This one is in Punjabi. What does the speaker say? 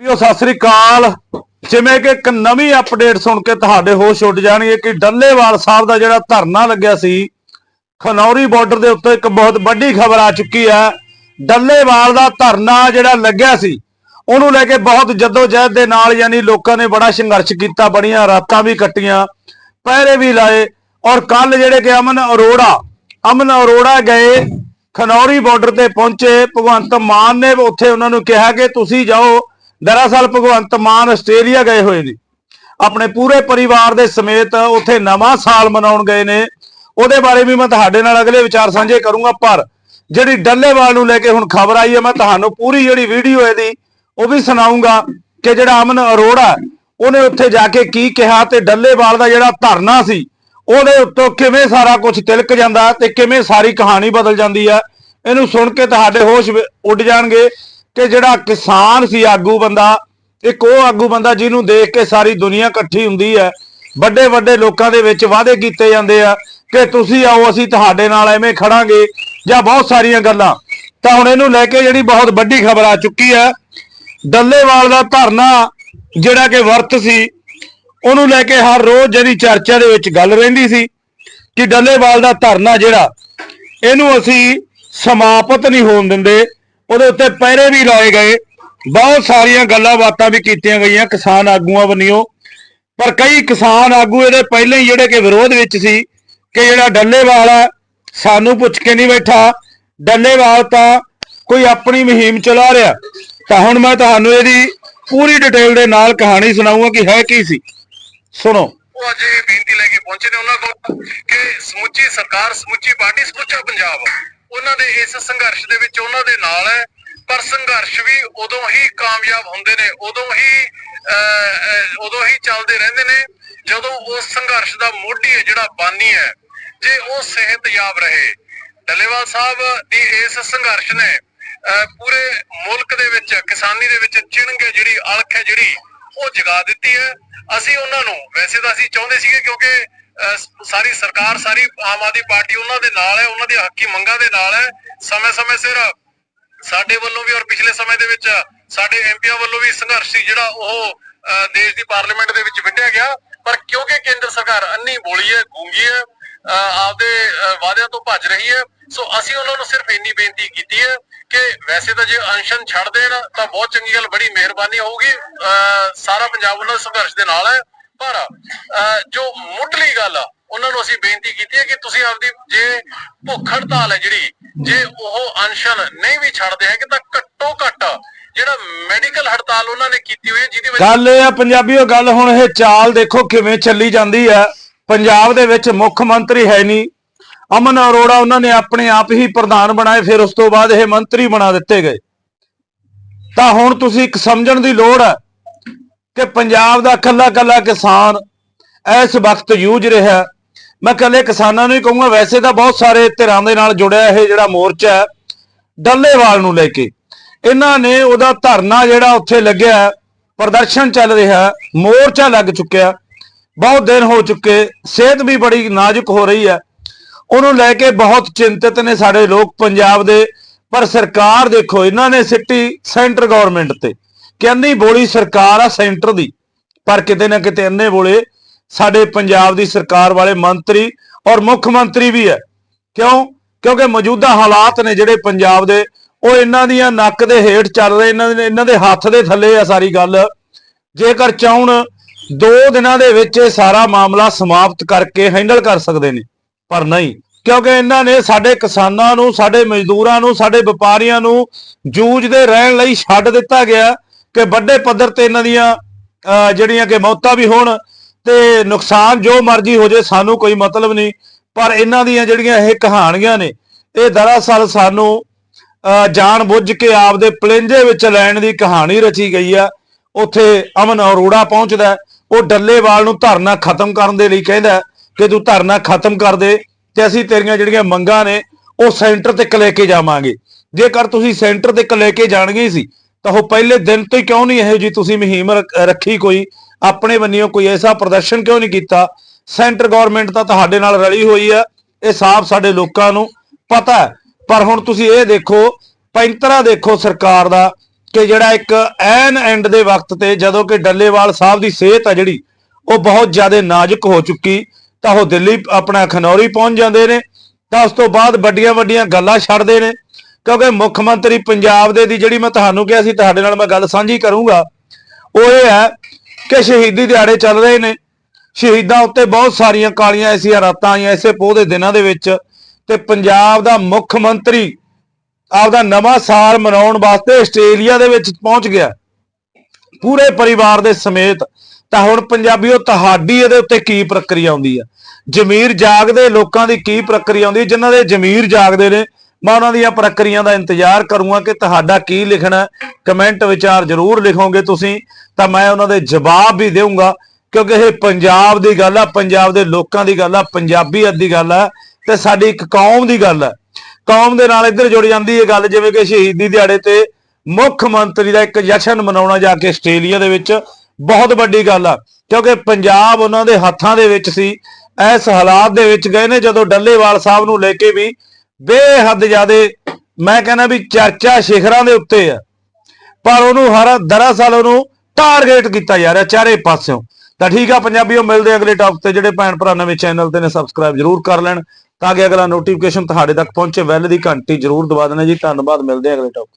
ਦੋਸਤੋ ਸਤਿ ਸ੍ਰੀ ਅਕਾਲ। ਜਿਵੇਂ ਕਿ ਇੱਕ ਨਵੀਂ ਅਪਡੇਟ ਸੁਣ ਕੇ ਤੁਹਾਡੇ ਹੋਸ਼ ਉੱਡ ਜਾਣਗੇ ਕਿ ਡੱਲੇਵਾਲ ਸਾਹਿਬ ਦਾ ਜਿਹੜਾ ਧਰਨਾ ਲੱਗਿਆ ਸੀ, ਖਨੌਰੀ ਬਾਰਡਰ ਦੇ ਉੱਤੇ ਇੱਕ ਬਹੁਤ ਵੱਡੀ ਖਬਰ ਆ ਚੁੱਕੀ ਹੈ। ਡੱਲੇਵਾਲ ਦਾ ਧਰਨਾ ਜਿਹੜਾ ਲੱਗਿਆ ਸੀ, ਉਹਨੂੰ ਲੈ ਕੇ ਬਹੁਤ ਜਦੋਜਹਿਦ ਦੇ ਨਾਲ ਯਾਨੀ ਲੋਕਾਂ ਨੇ ਬੜਾ ਸੰਘਰਸ਼ ਕੀਤਾ, ਬੜੀਆਂ ਰਾਤਾਂ ਵੀ ਕੱਟੀਆਂ, ਪਹਿਰੇ ਵੀ ਲਾਏ ਔਰ ਕੱਲ ਜਿਹੜੇ ਕਿ ਅਮਨ ਅਰੋੜਾ ਅਮਨ ਅਰੋੜਾ ਗਏ, ਖਨੌਰੀ ਬਾਰਡਰ ਤੇ ਪਹੁੰਚੇ, ਭਗਵੰਤ ਮਾਨ ਨੇ ਉੱਥੇ ਉਹਨਾਂ ਨੂੰ ਕਿਹਾ ਕਿ ਤੁਸੀਂ ਜਾਓ ਦਰਅਸਲ ਭਗਵੰਤ ਮਾਨ ਆਸਟ੍ਰੇਲੀਆ ਗਏ ਹੋਏ ਨੇ ਆਪਣੇ ਪੂਰੇ ਪਰਿਵਾਰ ਦੇ ਸਮੇਤ ਉੱਥੇ ਨਵਾਂ ਸਾਲ ਮਨਾਉਣ ਗਏ ਨੇ। ਉਹਦੇ ਬਾਰੇ ਵੀ ਮੈਂ ਤੁਹਾਡੇ ਨਾਲ ਅਗਲੇ ਵਿਚਾਰ ਸਾਂਝੇ ਕਰੂੰਗਾ, ਪਰ ਜਿਹੜੀ ਡੱਲੇਵਾਲ ਨੂੰ ਲੈ ਕੇ ਹੁਣ ਖਬਰ ਆਈ ਹੈ, ਮੈਂ ਤੁਹਾਨੂੰ ਪੂਰੀ ਜਿਹੜੀ ਵੀਡੀਓ ਇਹਦੀ, ਉਹ ਵੀ ਸੁਣਾਉਂਗਾ ਕਿ ਜਿਹੜਾ ਅਮਨ ਅਰੋੜਾ, ਉਹਨੇ ਉੱਥੇ ਜਾ ਕੇ ਕੀ ਕਿਹਾ ਤੇ ਡੱਲੇਵਾਲ ਦਾ ਜਿਹੜਾ ਧਰਨਾ ਸੀ, ਉਹਦੇ ਉੱਤੋਂ ਕਿਵੇਂ ਸਾਰਾ ਕੁਝ ਤਿਲਕ ਜਾਂਦਾ ਤੇ ਕਿਵੇਂ ਸਾਰੀ ਕਹਾਣੀ ਬਦਲ ਜਾਂਦੀ ਹੈ ਇਹਨੂੰ ਸੁਣ ਕੇ ਤੁਹਾਡੇ ਹੋਸ਼ ਉੱਡ ਜਾਣਗੇ। ਕਿ ਜਿਹੜਾ ਕਿਸਾਨ ਸੀ ਆਗੂ ਬੰਦਾ, ਇੱਕ ਉਹ ਆਗੂ ਬੰਦਾ ਜਿਹਨੂੰ ਦੇਖ ਕੇ ਸਾਰੀ ਦੁਨੀਆ ਇਕੱਠੀ ਹੁੰਦੀ ਹੈ ਵੱਡੇ ਵੱਡੇ ਲੋਕਾਂ ਦੇ ਵਿੱਚ ਵਾਅਦੇ ਕੀਤੇ ਜਾਂਦੇ ਆ ਕਿ ਤੁਸੀਂ ਆਓ, ਅਸੀਂ ਤੁਹਾਡੇ ਨਾਲ ਐਵੇਂ ਖੜਾਂਗੇ ਜਾਂ ਬਹੁਤ ਸਾਰੀਆਂ ਗੱਲਾਂ। ਤਾਂ ਹੁਣ ਇਹਨੂੰ ਲੈ ਕੇ ਜਿਹੜੀ ਬਹੁਤ ਵੱਡੀ ਖਬਰ ਆ ਚੁੱਕੀ ਹੈ, ਡੱਲੇਵਾਲ ਦਾ ਧਰਨਾ ਜਿਹੜਾ ਕਿ ਵਰਤ ਸੀ, ਉਹਨੂੰ ਲੈ ਕੇ ਹਰ ਰੋਜ਼ ਜਿਹੜੀ ਚਰਚਾ ਦੇ ਵਿੱਚ ਗੱਲ ਰਹਿੰਦੀ ਸੀ ਕਿ ਡੱਲੇਵਾਲ ਦਾ ਧਰਨਾ ਜਿਹੜਾ, ਇਹਨੂੰ ਅਸੀਂ ਸਮਾਪਤ ਨਹੀਂ ਹੋਣ ਦਿੰਦੇ। ਉਹਦੇ ਉੱਤੇ ਪਹਿਰੇ ਵੀ ਲਾਏ ਗਏ। ਬਹੁਤ ਸਾਰੀਆਂ ਗੱਲਾਂ ਬਾਤਾਂ ਵੀ ਕੀਤੀਆਂ ਗਈਆਂ ਕਿਸਾਨ ਆਗੂਆਂ ਵੱਲੋਂ। ਪਰ ਕਈ ਕਿਸਾਨ ਆਗੂ ਇਹਦੇ ਪਹਿਲਾਂ ਹੀ ਜਿਹੜੇ ਕਿ ਵਿਰੋਧ ਵਿੱਚ ਸੀ ਕਿ ਜਿਹੜਾ ਡੱਲੇਵਾਲ ਹੈ ਸਾਨੂੰ ਪੁੱਛ ਕੇ ਨਹੀਂ ਬੈਠਾ। ਡੱਲੇਵਾਲ ਤਾਂ ਕੋਈ ਆਪਣੀ ਮੁਹਿੰਮ ਚਲਾ ਰਿਹਾ। ਤਾਂ ਹੁਣ ਮੈਂ ਤੁਹਾਨੂੰ ਇਹਦੀ ਪੂਰੀ ਡਿਟੇਲ ਦੇ ਨਾਲ ਕਹਾਣੀ ਸੁਣਾਉਂਗਾ ਕਿ ਹੈ ਕੀ ਸੀ। ਸੁਣੋ। ਉਹ ਅੱਜ ਇਹ ਬੇਨਤੀ ਲੈ ਕੇ ਪਹੁੰਚੇ ਨੇ ਉਹਨਾਂ ਕੋਲ ਕਿ ਸਮੁੱਚੀ ਸਰਕਾਰ, ਸਮੁੱਚੀ ਪਾਰਟੀ ਸਮੁੱਚਾ ਪੰਜਾਬ ਉਹਨਾਂ ਦੇ ਇਸ ਸੰਘਰਸ਼ ਦੇ ਵਿੱਚ ਉਹਨਾਂ ਦੇ ਨਾਲ ਹੈ ਪਰ ਸੰਘਰਸ਼ ਵੀ ਉਦੋਂ ਹੀ ਕਾਮਯਾਬ ਹੁੰਦੇ ਨੇ ਉਦੋਂ ਹੀ ਉਦੋਂ ਹੀ ਚੱਲਦੇ ਰਹਿੰਦੇ ਨੇ ਜਦੋਂ ਉਸ ਸੰਘਰਸ਼ ਦਾ ਮੋਢੀ ਹੈ ਜਿਹੜਾ ਬਾਨੀ ਹੈ ਜੇ ਉਹ ਸਿਹਤਯਾਬ ਰਹੇ। ਡੱਲੇਵਾਲ ਸਾਹਿਬ ਦੀ ਇਸ ਸੰਘਰਸ਼ ਨੇ ਅਹ, ਪੂਰੇ ਮੁਲਕ ਦੇ ਵਿੱਚ ਕਿਸਾਨੀ ਦੇ ਵਿੱਚ ਚਿਣਗੇ ਜਿਹੜੀ ਅਲਖ ਹੈ ਜਿਹੜੀ ਉਹ ਜਗਾ ਦਿੱਤੀ ਹੈ। ਅਸੀਂ ਉਹਨਾਂ ਨੂੰ ਵੈਸੇ ਤਾਂ ਅਸੀਂ ਚਾਹੁੰਦੇ ਸੀਗੇ ਕਿਉਂਕਿ ਸਾਰੀ ਸਰਕਾਰ ਸਾਰੀ ਆਮ ਆਦਮੀ ਪਾਰਟੀ ਉਹਨਾਂ ਦੇ ਨਾਲ ਹੈ ਉਹਨਾਂ ਦੀ ਹੱਕੀ ਮੰਗਾਂ ਦੇ ਨਾਲ ਹੈ। ਸਮੇਂ-ਸਮੇਂ ਸਿਰ ਸਾਡੇ ਵੱਲੋਂ ਵੀ ਔਰ ਪਿਛਲੇ ਸਮੇਂ ਦੇ ਵਿੱਚ ਸਾਡੇ ਐਮਪੀਆਂ ਵੱਲੋਂ ਵੀ ਸੰਘਰਸ਼ ਸੀ ਜਿਹੜਾ ਉਹ ਦੇਸ਼ ਦੀ ਪਾਰਲੀਮੈਂਟ ਦੇ ਵਿੱਚ ਵਿੱਢਿਆ ਗਿਆ। ਪਰ ਕਿਉਂਕਿ ਕੇਂਦਰ ਸਰਕਾਰ ਅੰਨੀ ਬੋਲੀ ਹੈ ਗੂੰਗੀ ਹੈ ਅਹ, ਆਪਦੇ ਵਾਅਦਿਆਂ ਤੋਂ ਭੱਜ ਰਹੀ ਹੈ। ਸੋ ਅਸੀਂ ਉਹਨਾਂ ਨੂੰ ਸਿਰਫ ਇੰਨੀ ਬੇਨਤੀ ਕੀਤੀ ਹੈ ਕਿ ਵੈਸੇ ਤਾਂ ਜੇ ਅਨਸ਼ਨ ਛੱਡ ਦੇਣ ਤਾਂ ਬਹੁਤ ਚੰਗੀ ਗੱਲ ਬੜੀ ਮਿਹਰਬਾਨੀ ਹੋਊਗੀ। ਅਹ, ਸਾਰਾ ਪੰਜਾਬ ਉਹਨਾਂ ਦੇ ਸੰਘਰਸ਼ ਦੇ ਨਾਲ ਹੈ। ਪਰ ਅਹ, ਜੋ ਗੱਲ ਆ। ਉਹਨਾਂ ਨੂੰ ਅਸੀਂ ਬੇਨਤੀ ਕੀਤੀ ਹੈ ਕਿ ਤੁਸੀਂ ਆਪਦੀ ਜੇ ਭੁੱਖ ਹੜਤਾਲ ਹੈ ਜਿਹੜੀ, ਜੇ ਉਹ ਅਨਸ਼ਨ ਨਹੀਂ ਵੀ ਛੱਡਦੇ ਹੈਗੇ ਤਾਂ ਘੱਟੋ ਘੱਟ ਜਿਹੜਾ ਮੈਡੀਕਲ ਹੜਤਾਲ ਉਹਨਾਂ ਨੇ ਕੀਤੀ ਹੋਈ ਹੈ, ਜਿਹਦੇ ਵਿੱਚ ਗੱਲ ਇਹ ਆ ਪੰਜਾਬੀਓ, ਗੱਲ ਹੁਣ ਇਹ ਚਾਲ ਦੇਖੋ ਕਿਵੇਂ ਚੱਲੀ ਜਾਂਦੀ ਹੈ। ਪੰਜਾਬ ਦੇ ਵਿੱਚ ਮੁੱਖ ਮੰਤਰੀ ਹੈ ਨਹੀਂ। ਅਮਨ ਅਰੋੜਾ ਉਹਨਾਂ ਨੇ ਆਪਣੇ ਆਪ ਹੀ ਪ੍ਰਧਾਨ ਬਣਾਏ, ਫਿਰ ਉਸ ਤੋਂ ਬਾਅਦ ਇਹ ਮੰਤਰੀ ਬਣਾ ਦਿੱਤੇ ਗਏ। ਤਾਂ ਹੁਣ ਤੁਸੀਂ ਇੱਕ ਸਮਝਣ ਦੀ ਲੋੜ ਹੈ ਕਿ ਪੰਜਾਬ ਦਾ ਕੱਲਾ ਕੱਲਾ ਕਿਸਾਨ ਇਸ ਵਕਤ ਯੂਜ ਰਿਹਾ। ਮੈਂ ਕੱਲੇ ਕਿਸਾਨਾਂ ਨੂੰ ਹੀ ਕਹੂੰਗਾ, ਵੈਸੇ ਤਾਂ ਬਹੁਤ ਸਾਰੇ ਧਿਰਾਂ ਦੇ ਨਾਲ ਜੁੜਿਆ ਇਹ ਜਿਹੜਾ ਮੋਰਚਾ ਹੈ, ਡੱਲੇਵਾਲ ਨੂੰ ਲੈ ਕੇ। ਇਹਨਾਂ ਨੇ ਉਹਦਾ ਧਰਨਾ ਜਿਹੜਾ ਉੱਥੇ ਲੱਗਿਆ, ਪ੍ਰਦਰਸ਼ਨ ਚੱਲ ਰਿਹਾ, ਮੋਰਚਾ ਲੱਗ ਚੁੱਕਿਆ। ਬਹੁਤ ਦਿਨ ਹੋ ਚੁੱਕੇ, ਸਿਹਤ ਵੀ ਬੜੀ ਨਾਜ਼ੁਕ ਹੋ ਰਹੀ ਹੈ। ਉਹਨੂੰ ਲੈ ਕੇ ਬਹੁਤ ਚਿੰਤਿਤ ਨੇ ਸਾਡੇ ਲੋਕ ਪੰਜਾਬ ਦੇ, ਪਰ ਸਰਕਾਰ ਦੇਖੋ, ਇਹਨਾਂ ਨੇ ਸਿੱਟੀ ਸੈਂਟਰ ਗਵਰਨਮੈਂਟ ਤੇ। ਕਹਿੰਦੀ ਬੋਲੀ ਸਰਕਾਰ ਆ ਸੈਂਟਰ ਦੀ, ਪਰ ਕਿਤੇ ਨਾ ਕਿਤੇ ਇੰਨੇ ਬੋਲੇ ਸਾਡੇ ਪੰਜਾਬ ਦੀ ਸਰਕਾਰ ਵਾਲੇ ਮੰਤਰੀ ਔਰ ਮੁੱਖ ਮੰਤਰੀ ਵੀ ਹੈ। ਕਿਉਂ? ਕਿਉਂਕਿ ਮੌਜੂਦਾ ਹਾਲਾਤ ਨੇ ਜਿਹੜੇ ਪੰਜਾਬ ਦੇ ਉਹ ਇਹਨਾਂ ਦੀਆਂ ਨੱਕ ਦੇ ਹੇਠ ਚੱਲ ਰਹੇ ਇਹਨਾਂ ਦੇ ਇਹਨਾਂ ਦੇ ਹੱਥ ਦੇ ਥੱਲੇ ਆ ਸਾਰੀ ਗੱਲ। ਜੇਕਰ ਚਾਹਣ ਦੋ ਦਿਨਾਂ ਦੇ ਵਿੱਚ ਇਹ ਸਾਰਾ ਮਾਮਲਾ ਸਮਾਪਤ ਕਰਕੇ ਹੈਂਡਲ ਕਰ ਸਕਦੇ ਨੇ ਪਰ ਨਹੀਂ। ਕਿਉਂਕਿ ਇਹਨਾਂ ਨੇ ਸਾਡੇ ਕਿਸਾਨਾਂ ਨੂੰ ਸਾਡੇ ਮਜ਼ਦੂਰਾਂ ਨੂੰ ਸਾਡੇ ਵਪਾਰੀਆਂ ਨੂੰ ਜੂਝਦੇ ਰਹਿਣ ਲਈ ਛੱਡ ਦਿੱਤਾ ਗਿਆ ਕਿ ਵੱਡੇ ਪੱਧਰ ਤੇ ਇਹਨਾਂ ਦੀਆਂ ਅਹ, ਜਿਹੜੀਆਂ ਕਿ ਮੌਤਾਂ ਵੀ ਹੋਣ ਤੇ ਨੁਕਸਾਨ ਜੋ ਮਰਜ਼ੀ ਹੋ ਜੇ ਸਾਨੂੰ ਕੋਈ ਮਤਲਬ ਨਹੀਂ। ਪਰ ਇਹਨਾਂ ਦੀਆਂ ਜਿਹੜੀਆਂ ਇਹ ਕਹਾਣੀਆਂ ਨੇ ਇਹ ਦਰਅਸਲ ਸਾਨੂੰ ਅਹ, ਜਾਣ ਬੁੱਝ ਕੇ ਆਪਦੇ ਪਲੇਂਜੇ ਵਿੱਚ ਲੈਣ ਦੀ ਕਹਾਣੀ ਰਚੀ ਗਈ ਆ। ਉੱਥੇ ਅਮਨ ਅਰੋੜਾ ਪਹੁੰਚਦਾ ਉਹ ਡੱਲੇਵਾਲ ਨੂੰ ਧਰਨਾ ਖਤਮ ਕਰਨ ਦੇ ਲਈ ਕਹਿੰਦਾ ਕਿ ਤੂੰ ਧਰਨਾ ਖਤਮ ਕਰ ਦੇ ਤੇ ਅਸੀਂ ਤੇਰੀਆਂ ਜਿਹੜੀਆਂ ਮੰਗਾਂ ਨੇ ਉਹ ਸੈਂਟਰ ਤੱਕ ਲੈ ਕੇ ਜਾਵਾਂਗੇ। ਜੇਕਰ ਤੁਸੀਂ ਸੈਂਟਰ ਤੱਕ ਲੈ ਕੇ ਜਾਣਗੇ ਸੀ ਤਾਂ ਉਹ ਪਹਿਲੇ ਦਿਨ ਤੋਂ ਹੀ ਕਿਉਂ ਨਹੀਂ ਇਹੋ ਜੀ ਤੁਸੀਂ ਮੁਹਿੰਮ ਰੱਖ- ਰੱਖੀ ਕੋਈ? ਆਪਣੇ ਬੰਨਿਓ ਕੋਈ ਐਸਾ ਪ੍ਰਦਰਸ਼ਨ ਕਿਉਂ ਨਹੀਂ ਕੀਤਾ? ਸੈਂਟਰ ਗਵਰਨਮੈਂਟ ਤਾਂ ਤੁਹਾਡੇ ਨਾਲ ਰਲੀ ਹੋਈ ਹੈ। ਇਹ ਸਾਫ਼ ਸਾਡੇ ਲੋਕਾਂ ਨੂੰ ਪਤਾ ਹੈ। ਪਰ ਹੁਣ ਤੁਸੀਂ ਇਹ ਦੇਖੋ, ਪੈਂਤਰਾ ਦੇਖੋ ਸਰਕਾਰ ਦਾ ਕਿ ਜਿਹੜਾ ਇੱਕ ਐਨ ਐਂਡ ਦੇ ਵਕਤ ਤੇ ਜਦੋਂ ਕਿ ਡੱਲੇਵਾਲ ਸਾਹਿਬ ਦੀ ਸਿਹਤ ਆ ਜਿਹੜੀ, ਉਹ ਬਹੁਤ ਜ਼ਿਆਦਾ ਨਾਜ਼ੁਕ ਹੋ ਚੁੱਕੀ, ਤਾਂ ਉਹ ਦਿੱਲੀ ਆਪਣਾ ਖਨੌਰੀ ਪਹੁੰਚ ਜਾਂਦੇ ਨੇ, ਤਾਂ ਉਸ ਤੋਂ ਬਾਅਦ ਵੱਡੀਆਂ ਵੱਡੀਆਂ ਗੱਲਾਂ ਛੱਡਦੇ ਨੇ। ਕਿਉਂਕਿ ਮੁੱਖ ਮੰਤਰੀ ਪੰਜਾਬ ਦੇ ਦੀ ਜਿਹੜੀ ਮੈਂ ਤੁਹਾਨੂੰ ਕਿਹਾ ਸੀ, ਤੁਹਾਡੇ ਨਾਲ ਮੈਂ ਗੱਲ ਸਾਂਝੀ ਕਰੂੰਗਾ, ਉਹ ਇਹ ਹੈ ਕਿ ਸ਼ਹੀਦੀ ਦਿਹਾੜੇ ਚੱਲ ਰਹੇ ਨੇ। ਸ਼ਹੀਦਾਂ ਉੱਤੇ ਬਹੁਤ ਸਾਰੀਆਂ ਕਾਲੀਆਂ ਐਸੀਆਂ ਰਾਤਾਂ ਆਈਆਂ ਐਸੇ ਪੋਹ ਦੇ ਦਿਨਾਂ ਦੇ ਵਿੱਚ ਤੇ ਪੰਜਾਬ ਦਾ ਮੁੱਖ ਮੰਤਰੀ ਆਪਦਾ ਨਵਾਂ ਸਾਲ ਮਨਾਉਣ ਵਾਸਤੇ ਆਸਟ੍ਰੇਲੀਆ ਦੇ ਵਿੱਚ ਪਹੁੰਚ ਗਿਆ। ਪੂਰੇ ਪਰਿਵਾਰ ਦੇ ਸਮੇਤ ਤਾਂ ਹੁਣ ਪੰਜਾਬੀਓ, ਤੁਹਾਡੀ ਇਹਦੇ ਉੱਤੇ ਕੀ ਪ੍ਰਕਿਰਿਆ ਆਉਂਦੀ ਆ? ਜ਼ਮੀਰ ਜਾਗਦੇ ਲੋਕਾਂ ਦੀ ਕੀ ਪ੍ਰਕਿਰਿਆ ਆਉਂਦੀ ਹੈ? ਜਿਨ੍ਹਾਂ ਦੇ ਜ਼ਮੀਰ ਜਾਗਦੇ ਨੇ, ਮੈਂ ਉਹਨਾਂ ਦੀਆਂ ਪ੍ਰਕਿਰਿਆ ਦਾ ਇੰਤਜ਼ਾਰ ਕਰੂੰਗਾ ਕਿ ਤੁਹਾਡਾ ਕੀ ਲਿਖਣਾ ਕਮੈਂਟ ਵਿਚਾਰ ਜ਼ਰੂਰ ਲਿਖੋਗੇ ਤੁਸੀਂ। ਤਾਂ ਮੈਂ ਉਹਨਾਂ ਦੇ ਜਵਾਬ ਵੀ ਦੇਵਾਂਗਾ ਕਿਉਂਕਿ ਇਹ ਪੰਜਾਬ ਦੀ ਗੱਲ ਆ, ਪੰਜਾਬ ਦੇ ਲੋਕਾਂ ਦੀ ਗੱਲ ਆ, ਪੰਜਾਬੀਅਤ ਦੀ ਗੱਲ ਆ, ਤੇ ਸਾਡੀ ਇੱਕ ਕੌਮ ਦੀ ਗੱਲ ਆ। ਕੌਮ ਦੇ ਨਾਲ ਇੱਧਰ ਜੁੜ ਜਾਂਦੀ ਇਹ ਗੱਲ, ਜਿਵੇਂ ਕਿ ਸ਼ਹੀਦੀ ਦਿਹਾੜੇ ਤੇ ਮੁੱਖ ਮੰਤਰੀ ਦਾ ਇੱਕ ਜਸ਼ਨ ਮਨਾਉਣਾ ਜਾ ਕੇ ਆਸਟ੍ਰੇਲੀਆ ਦੇ ਵਿੱਚ ਬਹੁਤ ਵੱਡੀ ਗੱਲ ਆ, ਕਿਉਂਕਿ ਪੰਜਾਬ ਉਹਨਾਂ ਦੇ ਹੱਥਾਂ ਦੇ ਵਿੱਚ ਸੀ, ਇਸ ਹਾਲਾਤ ਦੇ ਵਿੱਚ ਗਏ ਨੇ, ਜਦੋਂ ਡੱਲੇਵਾਲ ਸਾਹਿਬ ਨੂੰ ਲੈ ਕੇ ਵੀ ਬੇਹੱਦ ਜ਼ਿਆਦੇ, ਮੈਂ ਕਹਿੰਦਾ ਵੀ ਚਰਚਾ ਸਿਖਰਾਂ ਦੇ ਉੱਤੇ ਆ। ਪਰ ਉਹਨੂੰ ਹਰ ਦਰਅਸਲ ਉਹਨੂੰ ਟਾਰਗੇਟ ਕੀਤਾ ਜਾ ਰਿਹਾ ਚਾਰੇ ਪਾਸਿਓਂ। ਤਾਂ ਠੀਕ ਆ ਪੰਜਾਬੀਓ, ਮਿਲਦੇ ਅਗਲੇ ਟੌਪ ਤੇ। ਜਿਹੜੇ ਭੈਣ ਭਰਾ ਨਵੇਂ ਚੈਨਲ ਤੇ ਨੇ ਸਬਸਕ੍ਰਾਈਬ ਜਰੂਰ ਕਰ ਲੈਣ। ਤਾਂ ਕਿ ਅਗਲਾ ਨੋਟੀਫਿਕੇਸ਼ਨ ਤੁਹਾਡੇ ਤੱਕ ਪਹੁੰਚੇ। ਵੈਲ ਦੀ ਘੰਟੀ ਜਰੂਰ ਦਬਾ ਦੇਣਾ ਜੀ। ਧੰਨਵਾਦ, ਮਿਲਦੇ ਅਗਲੇ ਟੌਪ